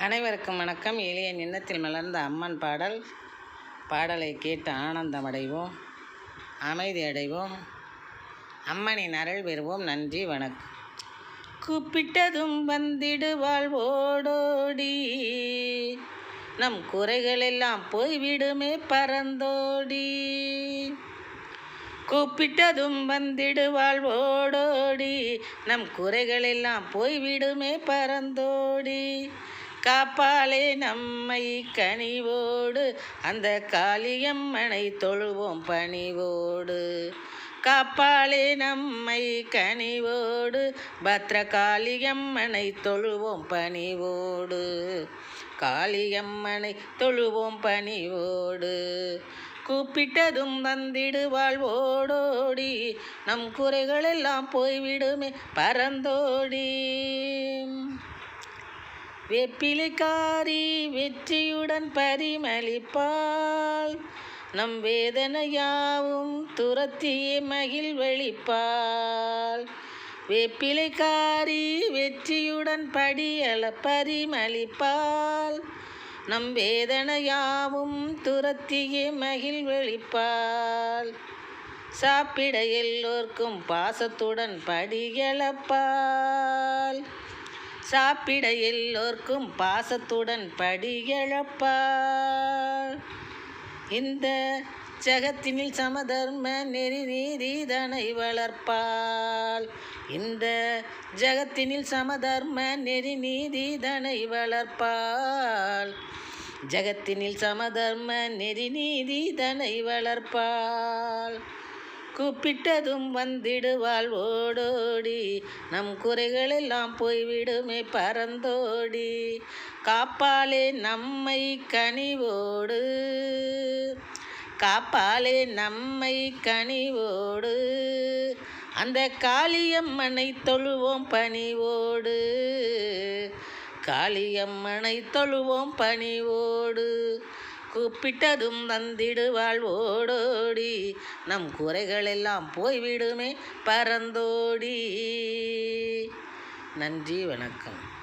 அனைவருக்கும் வணக்கம். எளிய நின்னத்தில் மலர்ந்த அம்மன் பாடல். பாடலை கேட்டு ஆனந்தம் அடைவோம். அமைதி அடைவோம். அம்மனின் அருள் பெறுவோம். நன்றி வணக்கம். கூப்பிட்டதும் வந்திடுவாள் ஓடோடி நம் குறைகளெல்லாம் போய்விடுமே பறந்தோடி. கூப்பிட்டதும் வந்திடுவாள் ஓடோடி நம் குறைகளெல்லாம் போய்விடுமே பறந்தோடி. காப்பாளே நம்மை கனிவோடு அந்த காளியம்மனை தொழுவோம் பணிவோடு. காப்பாளே நம்மை கனிவோடு பத்ர காளியம்மனை தொழுவோம் பணிவோடு. காளியம்மனை தொழுவோம் பணிவோடு. கூப்பிட்டதும் வந்திடுவாள் ஓடோடி நம் குறைகளெல்லாம் போய்விடுமே பறந்தோடி வெப்பிலைக்காரி வெற்றியுடன் பரிமளிப்பாள். நம் வேதனையாவும் துரத்தியே மகிழ் வெளிப்பாள் வேப்பிலைக்காரி வெற்றியுடன் படியல பரிமளிப்பாள். நம் வேதனையாவும் துரத்தியே மகிழ் வெளிப்பாள் சாப்பிட எல்லோர்க்கும் பாசத்துடன் படியளப்பாள். சாப்பிட எல்லோர்க்கும் பாசத்துடன் படியளப்பாள் இந்த ஜகத்தினில் சமதர்ம நெறி நீதிதனை வளர்ப்பாள். இந்த ஜகத்தினில் சமதர்ம நெறி நீதிதனை வளர்ப்பாள். ஜகத்தினில் சமதர்ம நெறி நீதிதனை வளர்ப்பாள். கூப்பிட்டதும் வந்திடுவாள் ஓடோடி. நம் குறைகளெல்லாம் போய்விடுமே பறந்தோடி காப்பாலே நம்மை கனிவோடு. காப்பாலே நம்மை கனிவோடு. அந்த காளியம்மனை தொழுவோம் பணிவோடு. காளியம்மனை தொழுவோம் பணிவோடு. கூப்பிட்டதும் வந்திடுவாள் ஓடோடி. நம் குறைகளெல்லாம் போய்விடுமே பறந்தோடி. நன்றி வணக்கம்.